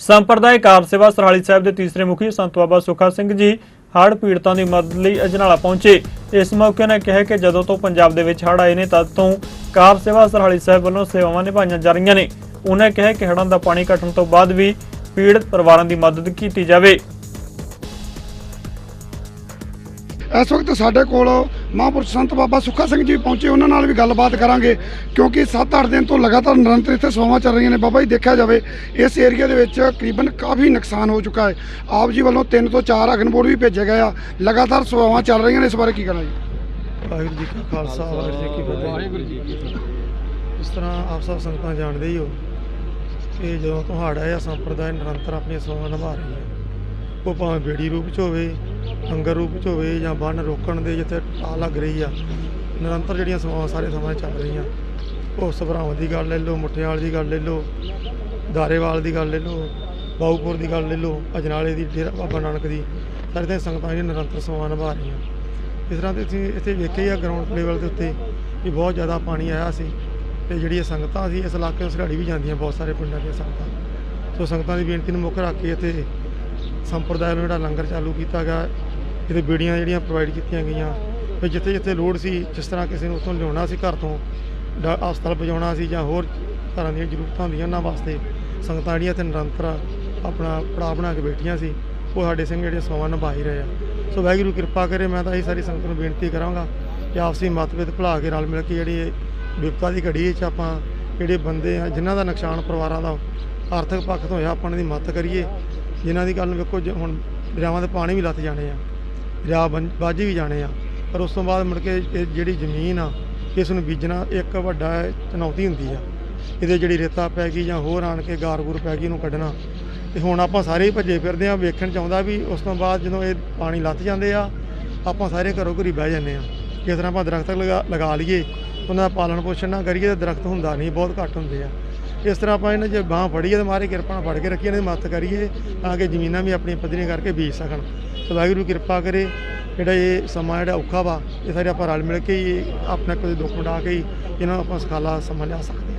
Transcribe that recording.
ਸੰਪਰਦਾਇ ਕਾਰ ਸੇਵਾ ਸਰਹਾਲੀ ਸਾਹਿਬ ਦੇ ਤੀਸਰੇ ਮੁਖੀ ਸੰਤ ਬਾਬਾ ਸੁਖਾ ਸਿੰਘ ਜੀ ਹੜ੍ਹ ਪੀੜਤਾਂ ਦੀ ਮਦਦ ਲਈ ਅਜਨਾਲਾ ਪਹੁੰਚੇ। ਇਸ ਮੌਕੇ ਨੇ ਕਿਹਾ ਕਿ ਜਦੋਂ ਤੋਂ ਪੰਜਾਬ ਦੇ ਵਿੱਚ ਹੜ੍ਹ ਆਏ ਨੇ, ਤਦ ਤੋਂ ਕਾਰ ਸੇਵਾ ਸਰਹਾਲੀ ਸਾਹਿਬ ਵੱਲੋਂ ਸੇਵਾਵਾਂ ਨਿਭਾਈਆਂ ਜਾ ਰਹੀਆਂ ਨੇ। ਉਹਨਾਂ ਕਿਹਾ ਕਿ ਹੜ੍ਹਾਂ ਦਾ ਪਾਣੀ ਘਟਣ ਤੋਂ ਬਾਅਦ ਵੀ ਪੀੜਤ ਪਰਿਵਾਰਾਂ ਦੀ ਮਦਦ ਕੀਤੀ ਜਾਵੇ। ਇਸ ਵਕਤ ਸਾਡੇ ਕੋਲ ਮਹਾਂਪੁਰਸ਼ ਸੰਤ ਬਾਬਾ ਸੁੱਖਾ ਸਿੰਘ ਜੀ ਪਹੁੰਚੇ ਉਹਨਾਂ ਨਾਲ ਵੀ ਗੱਲਬਾਤ ਕਰਾਂਗੇ ਕਿਉਂਕਿ 7-8 ਦਿਨ ਤੋਂ ਲਗਾਤਾਰ ਨਿਰੰਤਰ ਇੱਥੇ ਸੇਵਾਵਾਂ ਚੱਲ ਰਹੀਆਂ ਨੇ। ਬਾਬਾ ਜੀ ਦੇਖਿਆ ਜਾਵੇ ਇਸ ਏਰੀਆ ਦੇ ਵਿੱਚ ਤਕਰੀਬਨ ਕਾਫੀ ਨੁਕਸਾਨ ਹੋ ਚੁੱਕਾ ਹੈ। ਆਪ ਜੀ ਵੱਲੋਂ 3 ਤੋਂ 4 ਅਗਨਬੋਰਡ ਵੀ ਭੇਜੇ ਗਏ ਆ। ਲਗਾਤਾਰ ਸੇਵਾਵਾਂ ਚੱਲ ਰਹੀਆਂ ਨੇ ਇਸ ਬਾਰੇ ਕੀ ਕਹਿਣਾ ਜੀ? ਵਾਹਿਗੁਰੂ ਜੀ ਕਾ ਖਾਲਸਾ ਵਾਹਿਗੁਰੂ ਜੀ ਕੀ ਫਤਿਹ। ਵਾਹਿਗੁਰੂ ਜੀ ਕੀ ਫਤਿਹ। ਇਸ ਤਰ੍ਹਾਂ ਆਪ ਸਭ ਸੰਗਤਾਂ ਜਾਣਦੇ ਹੀ ਹੋ ਕਿ ਜਦੋਂ ਤੋਂ ਹੜ੍ਹ ਆਇਆ ਸੰਪਰਦਾਇ ਨਿਰੰਤਰ ਆਪਣੀਆਂ ਸੇਵਾਵਾਂ ਨਿਭਾ ਰਹੀ ਹੈ ਉਹ ਭਾਵੇਂ ਬੇੜੀ ਰੂਪ ਚ ਹੋਵੇ, ਲੰਗਰ ਰੂਪ ਚ ਹੋਵੇ ਜਾਂ ਬੰਨ ਰੋਕਣ ਦੇ ਜਿੱਥੇ ਆ ਲੱਗ ਰਹੀ ਆ, ਨਿਰੰਤਰ ਜਿਹੜੀਆਂ ਸੇਵਾਵਾਂ ਸਾਰੇ ਸਮਾਂ ਚੱਲ ਰਹੀਆਂ। ਉਹ ਸਭਰਾਵਾਂ ਦੀ ਗੱਲ ਲੈ ਲਓ, ਮੁੱਠਿਆਲ ਦੀ ਗੱਲ ਲੈ ਲਓ ਦਾਰੇਵਾਲ ਦੀ ਗੱਲ ਲੈ ਲਓ, ਬਾਊਪੁਰ ਦੀ ਗੱਲ ਲੈ ਲਓ, ਅਜਨਾਲੇ ਦੀ, ਡੇਰਾ ਬਾਬਾ ਨਾਨਕ ਦੀ, ਸਾਰੇ ਤੇ ਸੰਗਤਾਂ ਜਿਹੜੀਆਂ ਨਿਰੰਤਰ ਸਮਾਂ ਨਿਭਾ ਰਹੀਆਂ। ਇਸ ਤਰ੍ਹਾਂ ਤੇ ਅਸੀਂ ਇੱਥੇ ਵੇਖਿਆ ਹੀ ਆ ਗਰਾਊਂਡ ਲੈਵਲ ਦੇ ਉੱਤੇ ਵੀ ਬਹੁਤ ਜ਼ਿਆਦਾ ਪਾਣੀ ਆਇਆ ਸੀ ਤੇ ਜਿਹੜੀਆਂ ਸੰਗਤਾਂ ਸੀ, ਇਸ ਇਲਾਕੇ ਤੋਂ ਸੜਾੜੀ ਵੀ ਜਾਂਦੀਆਂ ਬਹੁਤ ਸਾਰੇ ਪਿੰਡਾਂ ਦੀਆਂ ਸੰਗਤਾਂ। ਸੋ ਸੰਗਤਾਂ ਦੀ ਬੇਨਤੀ ਨੂੰ ਮੁੱਖ ਰੱਖ ਕੇ ਇੱਥੇ ਸੰਪਰਦਾਇ ਨੂੰ ਜਿਹੜਾ ਲੰਗਰ ਚਾਲੂ ਕੀਤਾ ਗਿਆ ਇਹਦੇ ਬੀੜੀਆਂ ਜਿਹੜੀਆਂ ਪ੍ਰੋਵਾਈਡ ਕੀਤੀਆਂ ਗਈਆਂ ਤੇ ਜਿੱਥੇ ਜਿੱਥੇ ਲੋੜ ਸੀ, ਜਿਸ ਤਰ੍ਹਾਂ ਕਿਸੇ ਨੂੰ ਉੱਥੋਂ ਲਿਆਉਣਾ ਸੀ ਘਰ ਤੋਂ ਡਾ- ਹਸਪਤਾਲ ਪਹੁੰਚਾਉਣਾ ਸੀ, ਜਾਂ ਹੋਰ ਤਰ੍ਹਾਂ ਦੀਆਂ ਜ਼ਰੂਰਤਾਂ ਹੁੰਦੀਆਂ ਉਹਨਾਂ ਵਾਸਤੇ, ਸੰਗਤਾਂ ਜਿਹੜੀਆਂ ਇੱਥੇ ਨਿਰੰਤਰ ਆਪਣਾ ਪੜਾਅ ਬਣਾ ਕੇ ਬੈਠੀਆਂ ਸੀ, ਉਹ ਸਾਡੇ ਸਿੰਘ ਜਿਹੜੇ ਸੇਵਾ ਨਿਭਾ ਹੀ ਰਹੇ ਆ। ਸੋ ਵਾਹਿਗੁਰੂ ਕਿਰਪਾ ਕਰੇ, ਮੈਂ ਤਾਂ ਇਹ ਸਾਰੀ ਸੰਗਤ ਨੂੰ ਬੇਨਤੀ ਕਰਾਂਗਾ ਕਿ ਆਪਸੀ ਮਤਭੇਦ ਭੁਲਾ ਕੇ ਰਲ ਮਿਲ ਕੇ ਜਿਹੜੀ ਵਿਪਤਾ ਦੀ ਘੜੀ 'ਚ ਆਪਾਂ ਜਿਹੜੇ ਬੰਦੇ ਆ, ਜਿਨ੍ਹਾਂ ਦਾ ਨੁਕਸਾਨ ਪਰਿਵਾਰਾਂ ਦਾ ਆਰਥਿਕ ਪੱਖ ਤੋਂ ਹੋਇਆ, ਆਪਾਂ ਇਹਨਾਂ ਦੀ ਮਦਦ ਕਰੀਏ। ਜਿਨ੍ਹਾਂ ਦੀ ਗੱਲ ਵੇਖੋ ਜੇ ਹੁਣ ਦਰਿਆਵਾਂ ਦੇ ਪਾਣੀ ਵੀ ਲੱਥ ਜਾਣੇ ਆ, ਦਰਿਆ ਬਣ- ਬਾਝੀ ਵੀ ਜਾਣੇ ਆ, ਪਰ ਉਸ ਤੋਂ ਬਾਅਦ ਮੁੜ ਕੇ ਇਹ ਜਿਹੜੀ ਜ਼ਮੀਨ ਆ, ਇਸ ਨੂੰ ਬੀਜਣਾ ਇੱਕ ਵੱਡਾ ਚੁਣੌਤੀ ਹੁੰਦੀ ਆ। ਇਹਦੇ ਜਿਹੜੀ ਰੇਤਾ ਪੈ ਗਈ ਜਾਂ ਹੋਰ ਆਣ ਕੇ ਗਾਰ-ਗੂਰ ਪੈ ਗਈ ਉਹਨੂੰ ਕੱਢਣਾ, ਤੇ ਹੁਣ ਆਪਾਂ ਸਾਰੇ ਹੀ ਭੱਜੇ ਫਿਰਦੇ ਆ, ਵੇਖਣ ਚਾਹੁੰਦਾ ਵੀ ਉਸ ਤੋਂ ਬਾਅਦ ਜਦੋਂ ਇਹ ਪਾਣੀ ਲੱਥ ਜਾਂਦੇ ਆ, ਆਪਾਂ ਸਾਰੇ ਘਰੋਂ ਘਰੀ ਬਹਿ ਜਾਂਦੇ ਆ। ਕਿਸ ਤਰ੍ਹਾਂ ਆਪਾਂ ਦਰਖਤ ਲਗਾ ਲਗਾ ਲਈਏ, ਉਹਨਾਂ ਦਾ ਪਾਲਣ ਪੋਸ਼ਣ ਨਾ ਕਰੀਏ ਤਾਂ ਦਰਖਤ ਹੁੰਦਾ ਨਹੀਂ, ਬਹੁਤ ਘੱਟ ਹੁੰਦੇ ਆ। ਇਸ ਤਰ੍ਹਾਂ ਆਪਾਂ ਇਹਨਾਂ ਜੇ ਬਾਹ ਫੜੀਏ ਤੇ ਮਾਰੇ ਕਿਰਪਾ ਨਾਲ ਫੜ ਕੇ ਰੱਖੀਏ, ਇਹਨਾਂ ਦੀ ਮਦਦ ਕਰੀਏ ਤਾਂ ਕਿ ਜ਼ਮੀਨਾਂ ਵੀ ਆਪਣੀਆਂ ਪੱਧਰੀਆਂ ਕਰਕੇ ਬੀਜ ਸਕਣ। ਸੋ ਵਾਹਿਗੁਰੂ ਕਿਰਪਾ ਕਰੇ, ਜਿਹੜਾ ਇਹ ਸਮਾਂ ਜਿਹੜਾ ਔਖਾ ਵਾ, ਇਹ ਸਾਰੇ ਆਪਾਂ ਰਲ ਮਿਲ ਕੇ ਹੀ ਆਪਣਾ ਕੋਈ ਦੁੱਖ ਮਿਟਾ ਕੇ ਹੀ ਇਹਨਾਂ ਨੂੰ ਆਪਾਂ ਸਖਾਲਾ ਸਮਾਂ ਲਿਆ ਸਕਦੇ ਹਾਂ।